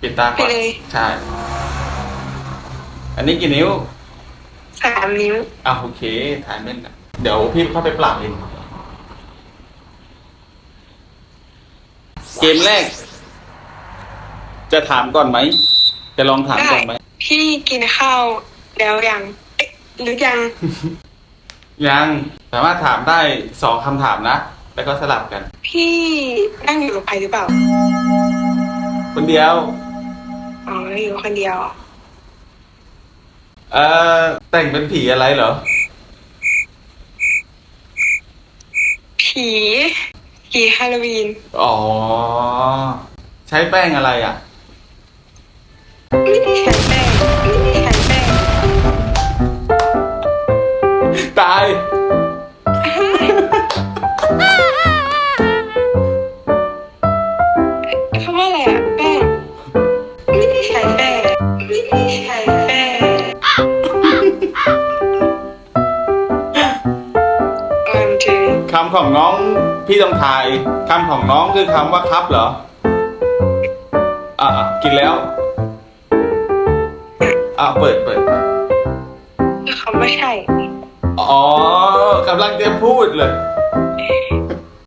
ปิดตาก่อนไปเลย ใช่ อันนี้กี่นิ้วสามนิ้ว อะโอเคถ่ายเม่นนะเดี๋ยวพี่เข้าไปปรับเองเกมแรก จะถามก่อนไหม จะลองถามก่อนไหม พี่กินข้าวแล้วยังเอ๊ะหรือยัง ยังสามารถถามได้สองคำถามนะ แล้วก็สลับกัน พี่นั่งอยู่กับใครหรือเปล่า คนเดียว อ๋ออยู่คนเดียว เอ่อแต่งเป็นผีอะไรเหรอ ผีผีฮาโลวีน อ๋อ ใช้แป้งอะไรอะ ไม่ได้ใช้แป้งไม่ได้ใช้แป้งตาย คำว่าอะไรอะ คือคำของน้องพี่ต้องทายคำของน้องคือคำว่าครับเหรอ อะอะกินแล้ว อะเปิดเปิดคือคำว่าใช่ อ๋อกำลังจะพูดเลย